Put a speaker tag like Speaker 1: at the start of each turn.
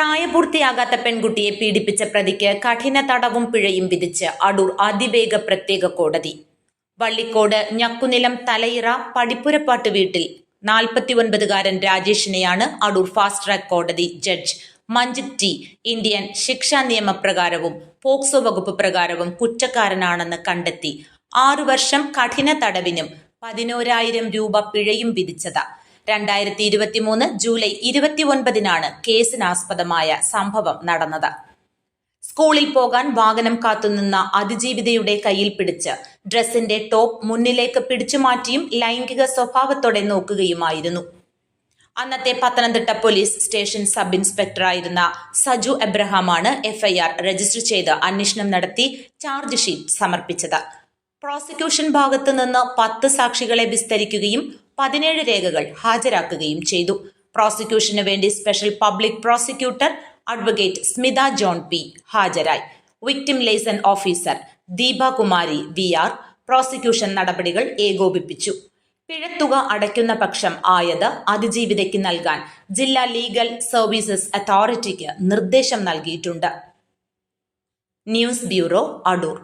Speaker 1: പ്രായപൂർത്തിയാകാത്ത പെൺകുട്ടിയെ പീഡിപ്പിച്ച പ്രതിക്ക് കഠിന തടവും പിഴയും വിധിച്ച് അടൂർ അതിവേഗ പ്രത്യേക കോടതി. വള്ളിക്കോട് ഞക്കുനിലം തലയിറ പടിപ്പുരപ്പാട്ട് വീട്ടിൽ നാൽപ്പത്തിയൊൻപതുകാരൻ രാജേഷിനെയാണ് അടൂർ ഫാസ്റ്റ് ട്രാക്ക് കോടതി ജഡ്ജ് മഞ്ജിത് ടി. ഇന്ത്യൻ ശിക്ഷാ നിയമപ്രകാരവും പോക്സോ വകുപ്പ് പ്രകാരവും കുറ്റക്കാരനാണെന്ന് കണ്ടെത്തി. ആറു വർഷം കഠിന തടവിനും പതിനോരായിരം രൂപ പിഴയും വിധിച്ചത്. രണ്ടായിരത്തി ഇരുപത്തിമൂന്ന് ജൂലൈ ഇരുപത്തിയൊൻപതിനാണ് കേസിനാസ്പദമായ സംഭവം നടന്നത്. സ്കൂളിൽ പോകാൻ വാഹനം കാത്തുനിന്ന അതിജീവിതയുടെ കയ്യിൽ പിടിച്ച് ഡ്രസ്സിന്റെ ടോപ്പ് മുന്നിലേക്ക് പിടിച്ചുമാറ്റിയും ലൈംഗിക സ്വഭാവത്തോടെ നോക്കുകയുമായിരുന്നു. അന്നത്തെ പത്തനംതിട്ട പോലീസ് സ്റ്റേഷൻ സബ് ഇൻസ്പെക്ടറായിരുന്ന സജു എബ്രഹാമാണ് എഫ്ഐആർ രജിസ്റ്റർ ചെയ്ത് അന്വേഷണം നടത്തി ചാർജ് ഷീറ്റ് സമർപ്പിച്ചത്. പ്രോസിക്യൂഷൻ ഭാഗത്തു നിന്ന് പത്ത് സാക്ഷികളെ വിസ്തരിക്കുകയും പതിനേഴ് രേഖകൾ ഹാജരാക്കുകയും ചെയ്തു. പ്രോസിക്യൂഷന് വേണ്ടി special public prosecutor advocate Smitha John P ഹാജരായി. Victim liaison officer Deepakumari V R prosecution നടപടികൾ ഏകോപിപ്പിച്ചു. പിഴത്തുക അടയ്ക്കുന്ന പക്ഷം ആയത് അതിജീവിതയ്ക്ക് നൽകാൻ ജില്ലാ ലീഗൽ സർവീസസ് അതോറിറ്റിക്ക് നിർദ്ദേശം നൽകിയിട്ടുണ്ട്. News bureau Adoor.